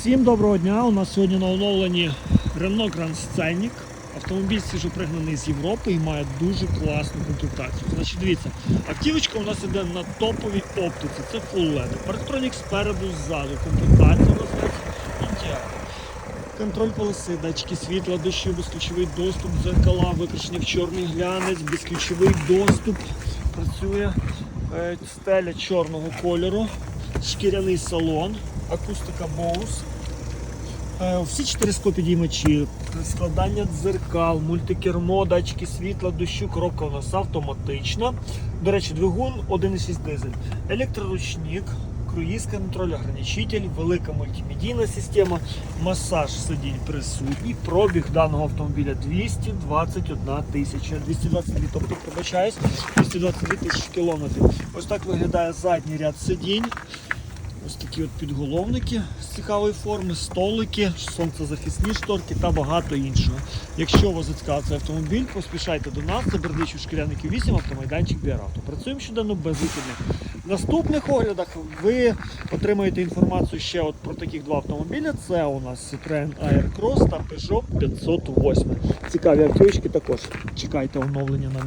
Всім доброго дня! У нас сьогодні на оновленні Renault Grand Scenic. Автомобіль свіжопригнаний з Європи і має дуже класну комплектацію. Значить, дивіться, автівочка у нас іде на топовій оптиці. Це Full LED. Парктронік спереду, ззаду. Комплектація у нас ідеальна. Контроль полоси, датчики світла, дощу, безключовий доступ, дзеркала, викрашені в чорний глянець, безключовий доступ. Працює е, стеля чорного кольору, шкіряний салон, акустика Bose. Е, Всі чотири склопідіймачі, складання дзеркал, мультикермо, датчики світла, дощу, коробка у нас автоматична. До речі, двигун 1,6 дизель, електроручник, круїз контроль, ограничитель, велика мультимедійна система, масаж сидінь присутній. Пробіг даного автомобіля 221 тисяча, 222, тобто пробачаюсь, 222 тисячі кілометрів. Ось так виглядає задній ряд сидінь. Ось такі от підголовники з цікавої форми, столики, сонцезахисні шторки та багато іншого. Якщо вас зацікавив цей автомобіль, поспішайте до нас, це Бердичів Шкіряників 8, автомайданчик Біаравто. Працюємо щоденно без вихідних. В наступних оглядах ви отримаєте інформацію ще от про таких два автомобіля. Це у нас Citroen Aircross та Peugeot 508. Цікаві автівочки також. Чекайте оновлення на